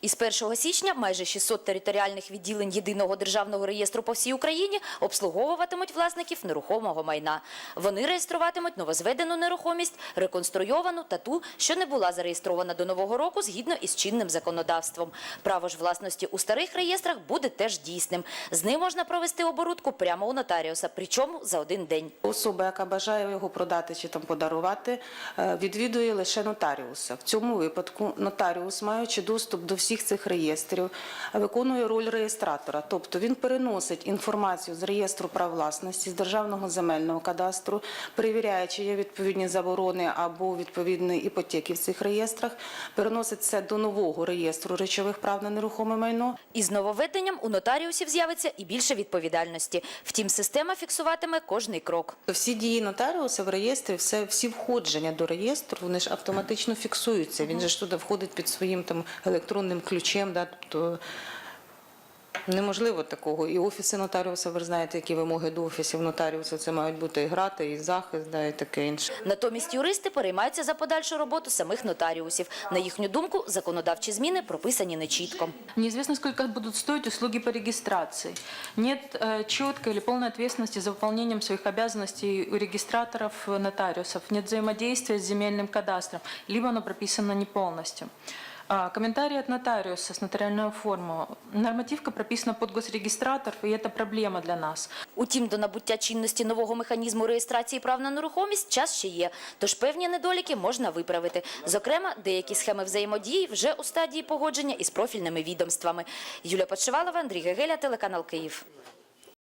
Із 1 січня майже 600 територіальних відділень єдиного державного реєстру по всій Україні обслуговуватимуть власників нерухомого майна. Вони реєструватимуть новозведену нерухомість, реконструйовану та ту, що не була зареєстрована до нового року згідно із чинним законодавством. Право ж власності у старих реєстрах буде теж дійсним. З ним можна провести оборудку прямо у нотаріуса, причому за один день. Особа, яка бажає його продати чи там подарувати, е, відвідує лише нотаріуса. В цьому випадку нотаріус, маючи доступ до всіх цих реєстрів, виконує роль реєстратора. Тобто він переносить інформацію з реєстру прав власності, з державного земельного кадастру, перевіряє, чи є відповідні заборони або відповідні іпотеки в цих реєстрах, переносить це до нового реєстру речових прав на нерухоме майно. Із нововведенням у нотаріусів з'явиться і більше відповідальності. Втім, система фіксуватиме кожний крок. Всі дії нотаріуса в реєстрі, все, всі входження до реєстру, вони ж автоматично фіксуються. Він же ж туди входить під своїм там електронним ключем. Да, тобто неможливо такого. І офіси нотаріуса, ви ж знаєте, які вимоги до офісів нотаріуса. Це мають бути і грати, і захист, да, і таке інше. Натомість юристи переймаються за подальшу роботу самих нотаріусів. На їхню думку, законодавчі зміни прописані нечітко. Неизвестно, сколько будут стоить услуги по регистрации. Нет э, четкой или полной ответственности за выполнением своих обязанностей у регистраторов, э, нотариусов. Нет взаимодействия с земельным кадастром, либо оно прописано не полностью. Комментарий от нотариуса с нотариальную форму. Нормативка прописана под госрегистратор, и это проблема для нас. Утім, до набуття чинності нового механізму реєстрації прав на нерухомість час ще є, тож певні недоліки можна виправити. Зокрема, деякі схеми взаємодії вже у стадії погодження із профільними відомствами. Юлія Подшивалова, Андрій Гегеля, телеканал Київ.